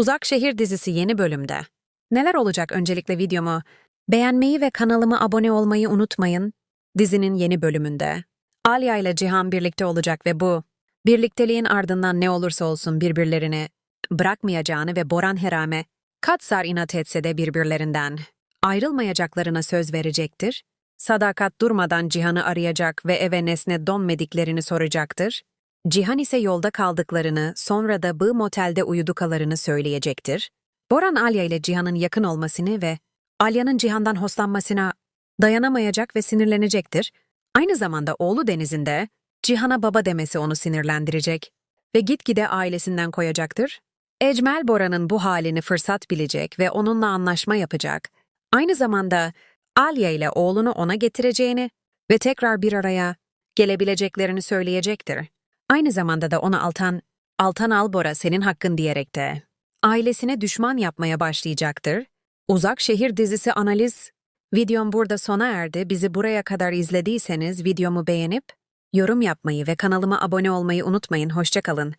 Uzak Şehir dizisi yeni bölümde. Neler olacak öncelikle videomu? Beğenmeyi ve kanalıma abone olmayı unutmayın. Dizinin yeni bölümünde. Alya ile Cihan birlikte olacak ve bu, birlikteliğin ardından ne olursa olsun birbirlerini bırakmayacağını ve Boran Herame, Katsar inat etse de birbirlerinden ayrılmayacaklarına söz verecektir. Sadakat durmadan Cihan'ı arayacak ve eve nesne donmediklerini soracaktır. Cihan ise yolda kaldıklarını, sonra da bu motelde uyudukalarını söyleyecektir. Boran Alya ile Cihan'ın yakın olmasını ve Alya'nın Cihan'dan hoşlanmasına dayanamayacak ve sinirlenecektir. Aynı zamanda oğlu Deniz'in de Cihan'a baba demesi onu sinirlendirecek ve gitgide ailesinden koyacaktır. Ecmel Bora'nın bu halini fırsat bilecek ve onunla anlaşma yapacak. Aynı zamanda Alya ile oğlunu ona getireceğini ve tekrar bir araya gelebileceklerini söyleyecektir. Aynı zamanda da ona Altan, Altan al Bora senin hakkın diyerek de ailesine düşman yapmaya başlayacaktır. Uzak Şehir dizisi analiz. Videom burada sona erdi. Bizi buraya kadar izlediyseniz videomu beğenip yorum yapmayı ve kanalıma abone olmayı unutmayın. Hoşçakalın.